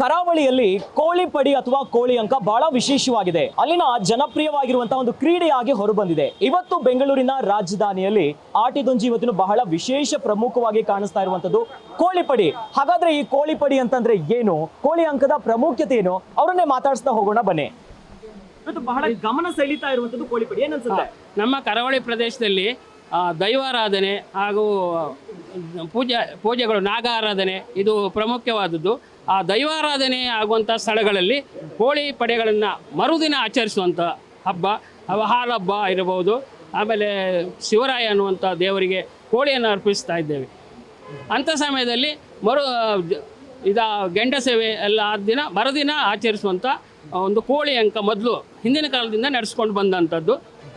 ಕರಾವಳಿಯಲ್ಲಿ ಕೋಳಿ ಪಡಿ ಅಥವಾ ಕೋಳಿ ಅಂಕ ಬಹಳ ವಿಶೇಷವಾಗಿದೆ. ಅಲ್ಲಿನ ಜನಪ್ರಿಯವಾಗಿರುವಂತಹ ಒಂದು ಕ್ರೀಡೆಯಾಗಿ ಹೊರಬಂದಿದೆ. ಇವತ್ತು ಬೆಂಗಳೂರಿನ ರಾಜಧಾನಿಯಲ್ಲಿ ಆಟಿದೊಂಜಿ ಇವತ್ತಿನ ಬಹಳ ವಿಶೇಷ ಪ್ರಮುಖವಾಗಿ ಕಾಣಿಸ್ತಾ ಇರುವಂತದ್ದು ಕೋಳಿ ಪಡಿ. ಹಾಗಾದ್ರೆ ಈ ಕೋಳಿ ಪಡಿ ಅಂತಂದ್ರೆ ಏನು? ಕೋಳಿ ಅಂಕದ ಪ್ರಾಮುಖ್ಯತೆ ಏನು? ಅವರನ್ನೇ ಮಾತಾಡಿಸ್ತಾ ಹೋಗೋಣ ಬನ್ನಿ. ಇವತ್ತು ಬಹಳ ಗಮನ ಸೆಳೀತಾ ಇರುವಂತದ್ದು ಕೋಳಿ ಪಡಿ. ಏನನ್ಸುತ್ತೆ ನಮ್ಮ ಕರಾವಳಿ ಪ್ರದೇಶದಲ್ಲಿ ದೈವಾರಾಧನೆ ಹಾಗೂ ಪೂಜೆ, ಪೂಜೆಗಳು ನಾಗಾರಾಧನೆ ಇದು ಪ್ರಮುಖವಾದದ್ದು. ಆ ದೈವಾರಾಧನೆ ಆಗುವಂಥ ಸ್ಥಳಗಳಲ್ಲಿ ಹೋಳಿ ಪಡೆಗಳನ್ನು ಮರುದಿನ ಆಚರಿಸುವಂಥ ಹಬ್ಬ, ಅವಹಾರ ಹಾಲಹಬ್ಬ ಇರಬಹುದು. ಆಮೇಲೆ ಶಿವರಾಯ ಅನ್ನುವಂಥ ದೇವರಿಗೆ ಕೋಳಿಯನ್ನು ಅರ್ಪಿಸ್ತಾ ಇದ್ದೇವೆ. ಅಂಥ ಸಮಯದಲ್ಲಿ ಮರು, ಇದ ಗೆಂಡ ಸೇವೆ ಎಲ್ಲ ಆದ ದಿನ ಮರುದಿನ ಆಚರಿಸುವಂಥ ಒಂದು ಕೋಳಿ ಅಂಕ ಮೊದಲು ಹಿಂದಿನ ಕಾಲದಿಂದ ನಡೆಸ್ಕೊಂಡು ಬಂದಂಥದ್ದು.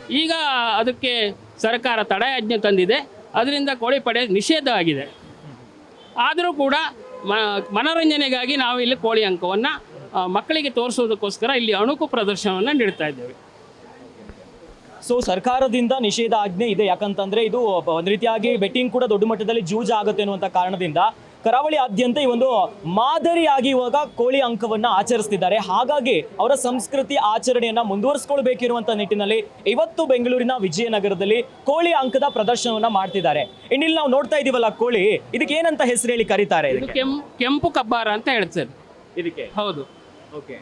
ಈಗ ಅದಕ್ಕೆ ಸರ್ಕಾರ ತಡೆಯಾಜ್ಞೆ ತಂದಿದೆ. ಅದರಿಂದ ಕೋಳಿ ಪಡೆ ನಿಷೇಧ ಆಗಿದೆ. ಆದರೂ ಕೂಡ ಮನೋರಂಜನೆಗಾಗಿ ನಾವು ಇಲ್ಲಿ ಕೋಳಿ ಅಂಕವನ್ನು ಮಕ್ಕಳಿಗೆ ತೋರಿಸೋದಕ್ಕೋಸ್ಕರ ಇಲ್ಲಿ ಅಣುಕು ಪ್ರದರ್ಶನವನ್ನು ನೀಡ್ತಾ ಇದ್ದೇವೆ. ಸೊ ಸರ್ಕಾರದಿಂದ ನಿಷೇಧ ಆಜ್ಞೆ ಇದೆ. ಯಾಕಂತಂದ್ರೆ ಇದು ಒಂದು ರೀತಿಯಾಗಿ ಬೆಟ್ಟಿಂಗ್ ಕೂಡ ದೊಡ್ಡ ಮಟ್ಟದಲ್ಲಿ ಜೂಜ್ ಆಗುತ್ತೆ ಅನ್ನುವಂಥ ಕಾರಣದಿಂದ ಕರಾವಳಿ ಆದ್ಯಂತ ಈ ಒಂದು ಮಾದರಿಯಾಗಿ ಇವಾಗ ಕೋಳಿ ಅಂಕವನ್ನ ಆಚರಿಸ್ತಿದ್ದಾರೆ. ಹಾಗಾಗಿ ಅವರ ಸಂಸ್ಕೃತಿ ಆಚರಣೆಯನ್ನ ಮುಂದುವರಿಸಿಕೊಳ್ಬೇಕಿರುವಂತ ನಿಟ್ಟಿನಲ್ಲಿ ಇವತ್ತು ಬೆಂಗಳೂರಿನ ವಿಜಯನಗರದಲ್ಲಿ ಕೋಳಿ ಅಂಕದ ಪ್ರದರ್ಶನವನ್ನ ಮಾಡ್ತಿದ್ದಾರೆ. ಇನ್ನಿಲ್ಲಿ ನಾವು ನೋಡ್ತಾ ಇದೀವಲ್ಲ ಕೋಳಿ ಇದಕ್ಕೆ ಏನಂತ ಹೆಸರು ಹೇಳಿ ಕರೀತಾರೆ ಕೆಂಪು ಕೆಂಪು ಕಬ್ಬಾರ ಅಂತ ಹೇಳ್ತಾರೆ ಇದಕ್ಕೆ? ಹೌದು. ಓಕೆ.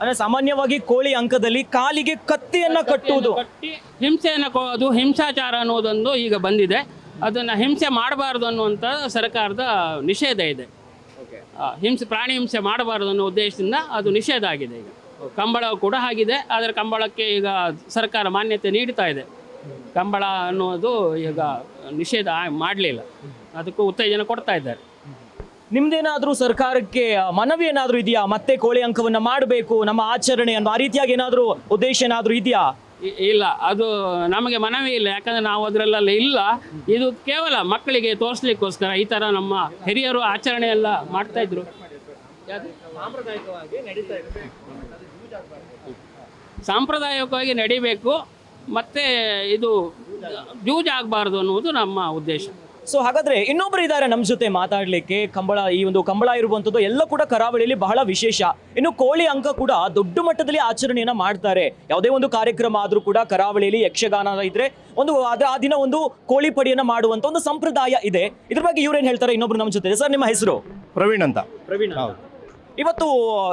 ಅಂದ್ರೆ ಸಾಮಾನ್ಯವಾಗಿ ಕೋಳಿ ಅಂಕದಲ್ಲಿ ಕಾಲಿಗೆ ಕತ್ತಿಯನ್ನ ಕಟ್ಟುವುದು. ಕಟ್ಟಿ ಹಿಂಸೆಯನ್ನು ಅದು ಹಿಂಸಾಚಾರ ಅನ್ನೋದೊಂದು ಈಗ ಬಂದಿದೆ. ಅದನ್ನು ಹಿಂಸೆ ಮಾಡಬಾರ್ದು ಅನ್ನುವಂಥ ಸರ್ಕಾರದ ನಿಷೇಧ ಇದೆ. ಹಿಂಸೆ ಪ್ರಾಣಿ ಹಿಂಸೆ ಮಾಡಬಾರ್ದು ಅನ್ನೋ ಉದ್ದೇಶದಿಂದ ಅದು ನಿಷೇಧ ಆಗಿದೆ ಈಗ. ಕಂಬಳ ಕೂಡ ಆಗಿದೆ ಆದರೆ ಕಂಬಳಕ್ಕೆ ಈಗ ಸರ್ಕಾರ ಮಾನ್ಯತೆ ನೀಡ್ತಾ ಇದೆ. ಕಂಬಳ ಅನ್ನೋದು ಈಗ ನಿಷೇಧ ಮಾಡಲಿಲ್ಲ. ಅದಕ್ಕೂ ಉತ್ತೇಜನ ಕೊಡ್ತಾ ಇದ್ದಾರೆ. ನಿಮ್ದೇನಾದರೂ ಸರ್ಕಾರಕ್ಕೆ ಮನವಿ ಏನಾದರೂ ಇದೆಯಾ? ಮತ್ತೆ ಕೋಳಿ ಅಂಕವನ್ನು ಮಾಡಬೇಕು ನಮ್ಮ ಆಚರಣೆ ಅನ್ನೋ ಆ ರೀತಿಯಾಗಿ ಏನಾದರೂ ಉದ್ದೇಶ ಏನಾದರೂ ಇದೆಯಾ? ಇಲ್ಲ ಅದು ನಮಗೆ ಮನವಿ ಇಲ್ಲ ಯಾಕಂದ್ರೆ ನಾವು ಅದರಲ್ಲೆಲ್ಲ ಇಲ್ಲ. ಇದು ಕೇವಲ ಮಕ್ಕಳಿಗೆ ತೋರಿಸ್ಲಿಕ್ಕೋಸ್ಕರ ಈ ಥರ ನಮ್ಮ ಹಿರಿಯರು ಆಚರಣೆ ಎಲ್ಲ ಮಾಡ್ತಾ ಇದ್ರು. ಸಾಂಪ್ರದಾಯಿಕವಾಗಿ ನಡಿಬೇಕು ಮತ್ತೆ ಇದು ಜೂಜ್ ಆಗಬಾರ್ದು ಅನ್ನುವುದು ನಮ್ಮ ಉದ್ದೇಶ. ಸೊ ಹಾಗಾದ್ರೆ ಇನ್ನೊಬ್ರು ಇದ್ದಾರೆ ನಮ್ಮ ಜೊತೆ ಮಾತಾಡ್ಲಿಕ್ಕೆ. ಕಂಬಳ ಈ ಒಂದು ಕಂಬಳ ಇರುವಂತದ್ದು ಎಲ್ಲ ಕೂಡ ಕರಾವಳಿಯಲ್ಲಿ ಬಹಳ ವಿಶೇಷ. ಇನ್ನು ಕೋಳಿ ಅಂಕ ಕೂಡ ದೊಡ್ಡ ಮಟ್ಟದಲ್ಲಿ ಆಚರಣೆಯನ್ನ ಮಾಡ್ತಾರೆ. ಯಾವುದೇ ಒಂದು ಕಾರ್ಯಕ್ರಮ ಆದ್ರೂ ಕೂಡ ಕರಾವಳಿಯಲ್ಲಿ ಯಕ್ಷಗಾನ ಇದ್ರೆ ಒಂದು ಆದ್ರೆ ಆ ದಿನ ಒಂದು ಕೋಳಿ ಪಡಿಯನ್ನ ಮಾಡುವಂತ ಒಂದು ಸಂಪ್ರದಾಯ ಇದೆ. ಇದ್ರ ಬಗ್ಗೆ ಇವ್ರೇನ್ ಹೇಳ್ತಾರೆ? ಇನ್ನೊಬ್ರು ನಮ್ಮ ಜೊತೆ ಸರ್ ನಿಮ್ಮ ಹೆಸರು? ಪ್ರವೀಣ್ ಅಂತ. ಪ್ರವೀಣ್ ಇವತ್ತು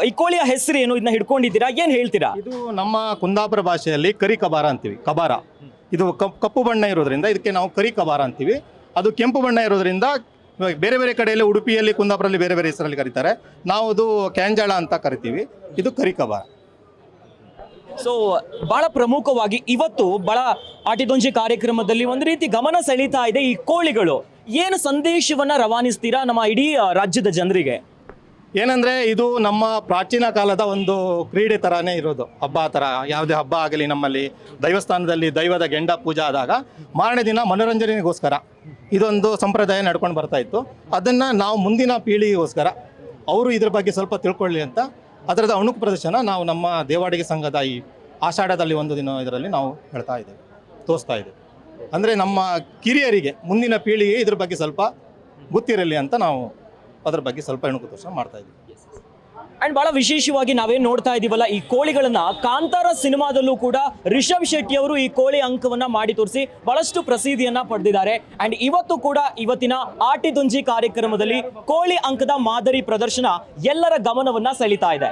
ಈ ಕೋಳಿಯ ಹೆಸರು ಏನು? ಇದನ್ನ ಹಿಡ್ಕೊಂಡಿದ್ದೀರಾ? ಏನ್ ಹೇಳ್ತೀರಾ? ಇದು ನಮ್ಮ ಕುಂದಾಪುರ ಭಾಷೆಯಲ್ಲಿ ಕರಿ ಕಬಾರ ಅಂತೀವಿ. ಕಬಾರ. ಇದು ಕಪ್- ಕಪ್ಪು ಬಣ್ಣ ಇರೋದ್ರಿಂದ ಇದಕ್ಕೆ ನಾವು ಕರಿ ಕಬಾರ ಅಂತೀವಿ. ಅದು ಕೆಂಪು ಬಣ್ಣ ಇರೋದ್ರಿಂದ ಬೇರೆ ಬೇರೆ ಕಡೆಯಲ್ಲಿ ಉಡುಪಿಯಲ್ಲಿ ಕುಂದಾಪುರಲ್ಲಿ ಬೇರೆ ಬೇರೆ ಹೆಸರಲ್ಲಿ ಕರೀತಾರೆ. ನಾವು ಅದು ಕ್ಯಾಂಜಾಳ ಅಂತ ಕರಿತೀವಿ. ಇದು ಕರಿಕಬ. ಸೊ ಬಹಳ ಪ್ರಮುಖವಾಗಿ ಇವತ್ತು ಬಹಳ ಆಟಿದೊಂಜಿ ಕಾರ್ಯಕ್ರಮದಲ್ಲಿ ಒಂದು ರೀತಿ ಗಮನ ಸೆಳೀತಾ ಇದೆ ಈ ಕೋಳಿಗಳು. ಏನು ಸಂದೇಶವನ್ನ ರವಾನಿಸ್ತೀರಾ ನಮ್ಮ ಇಡೀ ರಾಜ್ಯದ ಜನರಿಗೆ? ಏನಂದರೆ ಇದು ನಮ್ಮ ಪ್ರಾಚೀನ ಕಾಲದ ಒಂದು ಕ್ರೀಡೆ ಥರನೇ ಇರೋದು. ಹಬ್ಬ ಥರ, ಯಾವುದೇ ಹಬ್ಬ ಆಗಲಿ ನಮ್ಮಲ್ಲಿ. ದೈವಸ್ಥಾನದಲ್ಲಿ ದೈವದ ಗೆಂಡ ಪೂಜಾ ಆದಾಗ ಮಾರನೇ ದಿನ ಮನೋರಂಜನೆಗೋಸ್ಕರ ಇದೊಂದು ಸಂಪ್ರದಾಯ ನಡ್ಕೊಂಡು ಬರ್ತಾ ಇತ್ತು. ಅದನ್ನು ನಾವು ಮುಂದಿನ ಪೀಳಿಗೆಗೋಸ್ಕರ ಅವರು ಇದ್ರ ಬಗ್ಗೆ ಸ್ವಲ್ಪ ತಿಳ್ಕೊಳ್ಳಿ ಅಂತ ಅದರದ ಅಣುಕು ಪ್ರದರ್ಶನ ನಾವು ನಮ್ಮ ದೇವಾಡಿಗೆ ಸಂಘದ ಈ ಆಷಾಢದಲ್ಲಿ ಒಂದು ದಿನ ಇದರಲ್ಲಿ ನಾವು ಹೇಳ್ತಾ ಇದ್ದೇವೆ, ತೋರಿಸ್ತಾ ಇದ್ದೇವೆ. ಅಂದರೆ ನಮ್ಮ ಕಿರಿಯರಿಗೆ ಮುಂದಿನ ಪೀಳಿಗೆ ಇದ್ರ ಬಗ್ಗೆ ಸ್ವಲ್ಪ ಗೊತ್ತಿರಲಿ ಅಂತ ನಾವು ಅದ್ರ ಬಗ್ಗೆ ಸ್ವಲ್ಪ ತೋರಿಸ ಮಾಡ್ತಾ ಅಂಡ್ ಬಹಳ ವಿಶೇಷವಾಗಿ ನಾವೇನ್ ನೋಡ್ತಾ ಇದೀವಲ್ಲ, ಈ ಕೋಳಿಗಳನ್ನ ಕಾಂತಾರ ಸಿನಿಮಾದಲ್ಲೂ ಕೂಡ ರಿಷಬ್ ಶೆಟ್ಟಿ ಅವರು ಈ ಕೋಳಿ ಅಂಕವನ್ನ ಮಾಡಿ ತೋರಿಸಿ ಬಹಳಷ್ಟು ಪ್ರಸಿದ್ಧಿಯನ್ನ ಪಡೆದಿದ್ದಾರೆ. ಅಂಡ್ ಇವತ್ತು ಕೂಡ ಇವತ್ತಿನ ಆಟಿದುಂಜಿ ಕಾರ್ಯಕ್ರಮದಲ್ಲಿ ಕೋಳಿ ಅಂಕದ ಮಾದರಿ ಪ್ರದರ್ಶನ ಎಲ್ಲರ ಗಮನವನ್ನ ಸೆಳೀತಾ ಇದೆ.